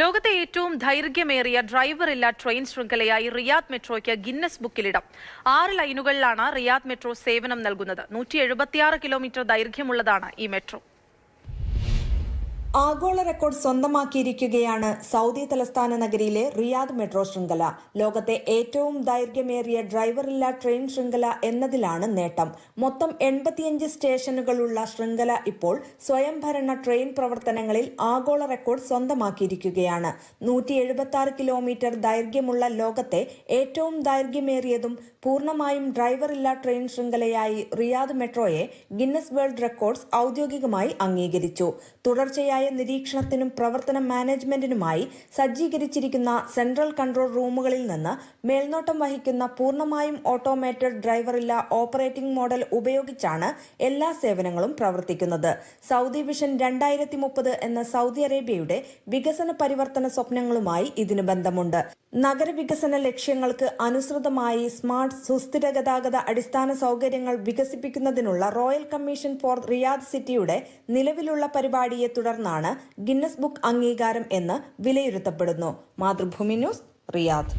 ലോകത്തെ ഏറ്റവും ദൈർഘ്യമേറിയ ഡ്രൈവറില്ല ട്രെയിൻ ശൃംഖലയായി റിയാദ് മെട്രോയ്ക്ക് ഗിന്നസ് ബുക്കിലിടം. ആറ് ലൈനുകളിലാണ് റിയാദ് മെട്രോ സേവനം നൽകുന്നത്. നൂറ്റി കിലോമീറ്റർ ദൈർഘ്യമുള്ളതാണ് ഈ മെട്രോ. ആഗോള റെക്കോർഡ് സ്വന്തമാക്കിയിരിക്കുകയാണ് സൗദി തലസ്ഥാന നഗരിയിലെ റിയാദ് മെട്രോ ശൃംഖല. ലോകത്തെ ഏറ്റവും ദൈർഘ്യമേറിയ ഡ്രൈവറില്ല ട്രെയിൻ ശൃംഖല എന്നതിലാണ് നേട്ടം. മൊത്തം എൺപത്തിയഞ്ച് സ്റ്റേഷനുകളുള്ള ശൃംഖല ഇപ്പോൾ സ്വയംഭരണ ട്രെയിൻ പ്രവർത്തനങ്ങളിൽ ആഗോള റെക്കോർഡ് സ്വന്തമാക്കിയിരിക്കുകയാണ്. നൂറ്റി എഴുപത്തി കിലോമീറ്റർ ദൈർഘ്യമുള്ള ലോകത്തെ ഏറ്റവും ദൈർഘ്യമേറിയതും പൂർണമായും ഡ്രൈവറില്ല ട്രെയിൻ ശൃംഖലയായി റിയാദ് മെട്രോയെ ഗിന്നസ് വേൾഡ് റെക്കോർഡ്സ് ഔദ്യോഗികമായി അംഗീകരിച്ചു. തുടർച്ചയായ നിരീക്ഷണത്തിനും പ്രവർത്തന മാനേജ്മെന്റിനുമായി സജ്ജീകരിച്ചിരിക്കുന്ന സെൻട്രൽ കൺട്രോൾ റൂമുകളിൽ നിന്ന് മേൽനോട്ടം വഹിക്കുന്ന പൂർണമായും ഓട്ടോമേറ്റഡ് ഡ്രൈവറില്ല ഓപ്പറേറ്റിംഗ് മോഡൽ ഉപയോഗിച്ചാണ് എല്ലാ സേവനങ്ങളും പ്രവർത്തിക്കുന്നത്. സൗദി വിഷൻ രണ്ടായിരത്തി മുപ്പത് എന്ന സൗദി അറേബ്യയുടെ വികസന പരിവർത്തന സ്വപ്നങ്ങളുമായി ഇതിന് ബന്ധമുണ്ട്. നഗരവികസന ലക്ഷ്യങ്ങൾക്ക് അനുസൃതമായി സ്മാർട്ട് സുസ്ഥിര ഗതാഗത അടിസ്ഥാന സൗകര്യങ്ങൾ വികസിപ്പിക്കുന്നതിനുള്ള റോയൽ കമ്മീഷൻ ഫോർ റിയാദ് സിറ്റിയുടെ നിലവിലുള്ള പരിപാടിയെ തുടർന്നാണ് ഗിന്നസ് ബുക്ക് അംഗീകാരം എന്ന് വിലയിരുത്തപ്പെടുന്നു. Mathrubhumi news Riyadh.